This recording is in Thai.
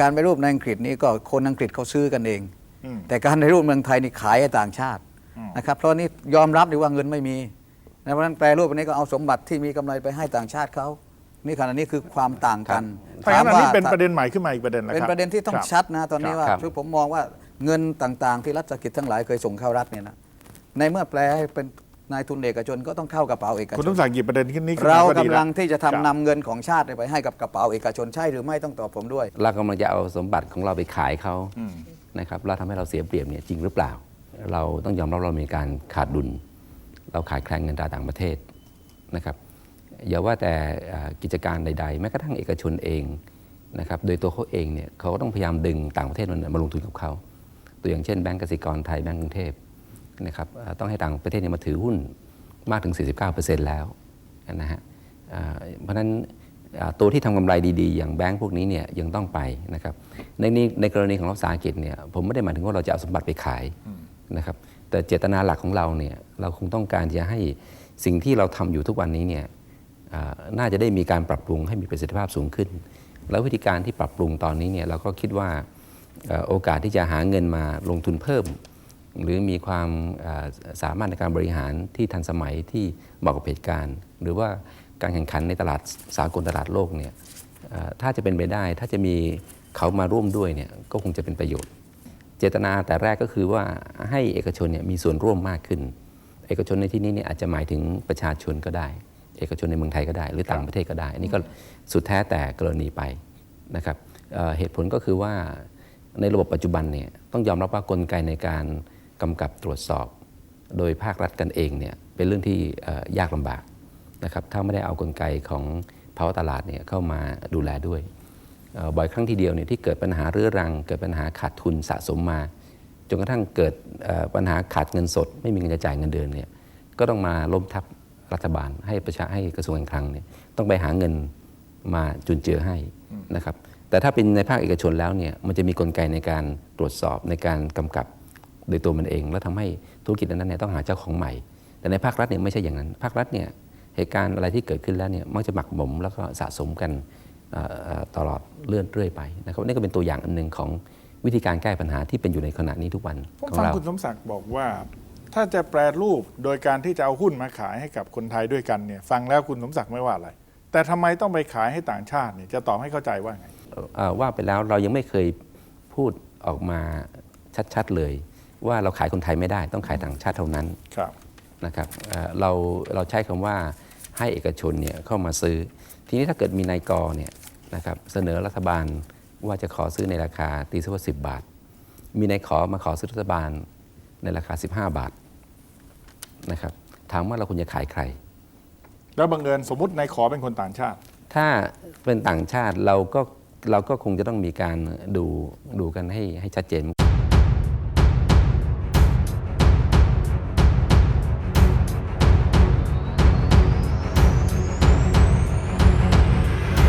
การไปรูปในอังกฤษนี่ก็คนอังกฤษเขาซื้อกันเองอืมแต่การในรูปเมืองไทยนี่ขายให้ต่างชาติอืมนะครับเพราะนี่ยอมรับดีว่าเงินไม่มีเพราะฉะนั้นแปรรูปอันนี้ก็เอาสมบัติที่มีกำไรไปให้ต่างชาติเขานี่ขณะนี้คือความต่างกันถ้างั้นอันนี้เป็นถามว่าประเด็นใหม่ขึ้นมาอีกประเด็นแล้วเป็นครับประเด็นที่ต้องครับชัดนะตอนนี้ว่าครับคือผมมองว่าเงินต่างๆ ที่รัฐกิจทั้งหลายเคยส่งเข้ารัฐเนี่ยนะในเมื่อแปลให้เป็น นายทุนเอกชนก็ต้องเข้ากระเป๋าเอกชคุณนต้องสั่งหยิบประเด็นขึ้นนี้ขึ้นเรามพอดีกำแวลังที่จะทำครับนำเงินของชาติไปให้กับกระเป๋าเอกชนใช่หรือไม่ต้องตอบผมด้วย เรากำลังจะเอาสมบัติของเราไปขายเขาอืมนะครับเราทำให้เราเสียเปรียบเนี่ยจริงหรือเปล่า เราต้องยอมรับเรามีการขาดดุล เราขาดแคลนเงินตราต่างประเทศนะครับอย่าว่าแต่เอ่อกิจการใด ๆ แม้กระทั่งเอกชนเองนะครับโดยตัวเขาเองเนี่ยเขาก็ต้องพยายามดึงต่างประเทศมันมาลงทุนกับเขาตัวอย่างเช่นแบงก์กสิกรไทยแบงก์กรุงเทพ นะครับเอ่อต้องให้ต่างประเทศเนี่ยมาถือหุ้นมากถึง 49%แล้วนะฮะเอ่อเพราะฉะนั้นเอ่อตัวที่ทำกำไรดีๆ อย่างแบงก์พวกนี้เนี่ยยังต้องไปนะครับในนี้ในกรณีของรัฐวิสาหกิจเนี่ยผมไม่ได้หมายถึงว่าเราจะเอาสมบัติไปขายนะครับแต่เจตนาหลักของเราเนี่ยเราคงต้องการจะให้สิ่งที่เราทำอยู่ทุกวันนี้เนี่ยเอ่อน่าจะได้มีการปรับปรุงให้มีประสิทธิภาพสูงขึ้น แล้ววิธีการที่ปรับปรุงตอนนี้เนี่ยเราก็คิดว่าเอ่อโอกาสที่จะหาเงินมาลงทุนเพิ่ม หรือมีความสามารถในการบริหารที่ทันสมัยที่เหมาะกับเหตุการณ์ หรือว่าการแข่งขันในตลาดสากลตลาดโลกเนี่ยถ้าจะเป็นไปได้ ถ้าจะมีเขามาร่วมด้วยเนี่ยก็คงจะเป็นประโยชน์ เจตนาแต่แรกก็คือว่าให้เอกชนเนี่ยมีส่วนร่วมมากขึ้น เอกชนในที่นี้เนี่ยอาจจะหมายถึงประชาชนก็ได้ เอกชนในเมืองไทยก็ได้ หรือต่างประเทศก็ได้ อันนี้ก็สุดแท้แต่กรณีไปนะครับเเหตุผลก็คือว่าในระบบปัจจุบันเนี่ยต้องยอมรับว่ากลไกในการ กำกับตรวจสอบ โดยภาครัฐกันเองเนี่ยเป็นเรื่องที่ยากลำบากนะครับถ้าไม่ได้เอากลไกของภาวะตลาดเนี่ยเข้ามาดูแลด้วยบ่อยครั้งทีเดียวเนี่ยที่เกิดปัญหาเรื้อรัง เกิดปัญหาขาดทุนสะสมมาจนกระทั่งเกิดปัญหาขาดเงินสด ไม่มีเงินจะจ่ายเงินเดือนเนี่ยก็ต้องมาล้มทับรัฐบาล ให้ประชาให้กระทรวงการคลังเนี่ยต้องไปหาเงินมาจุนเจือให้นะครับแต่ถ้าเป็นในภาคเอกชนแล้วเนี่ยมันจะมีกลไกในการตรวจสอบในการกำกับ โดยตัวมันเอง แล้วทำให้ธุรกิจนั้นๆเนี่ยต้องหาเจ้าของใหม่ แต่ในภาครัฐเนี่ยไม่ใช่อย่างนั้น ภาครัฐเนี่ยเหตุการณ์อะไรที่เกิดขึ้นแล้วเนี่ยมักจะหมักหมมแล้วก็สะสมกันเอ่อเอ่อตลอดเลื่อนเรื่อยไปนะครับนี่ก็เป็นตัวอย่างอันหนึ่งของวิธีการแก้ปัญหาที่เป็นอยู่ในขณะนี้ทุกวันผมของฟังเราคุณสมศักดิ์บอกว่า ถ้าจะแปรรูปโดยการที่จะเอาหุ้นมาขายให้กับคนไทยด้วยกันเนี่ยฟังแล้วคุณสมศักดิ์ไม่ว่าอะไร แต่ทำไมต้องไปขายให้ต่างชาติเนี่ยจะตอบให้เข้าใจว่าไงเอ่อว่าไปแล้วเรายังไม่เคยพูดออกมาชัดๆเลย ว่าเราขายคนไทยไม่ได้ต้องขายต่างชาติเท่านั้นครับนะครับเอ่อเราเราใช้คำว่าให้เอกชนเนี่ยเข้ามาซื้อ ทีนี้ถ้าเกิดมีนายกเนี่ยนะครับเสนอรัฐบาลว่าจะขอซื้อในราคาตีสักว่าสิบาท มีนายขอมาขอซื้อรัฐบาลในราคา 15 บาทนะครับถามว่าเราควรจะขายใคร แล้วบังเอิญสมมตินายขอเป็นคนต่างชาติ ถ้าเป็นต่างชาติเราก็เราก็คงจะต้องมีการดูดูกันให้ให้ชัดเจน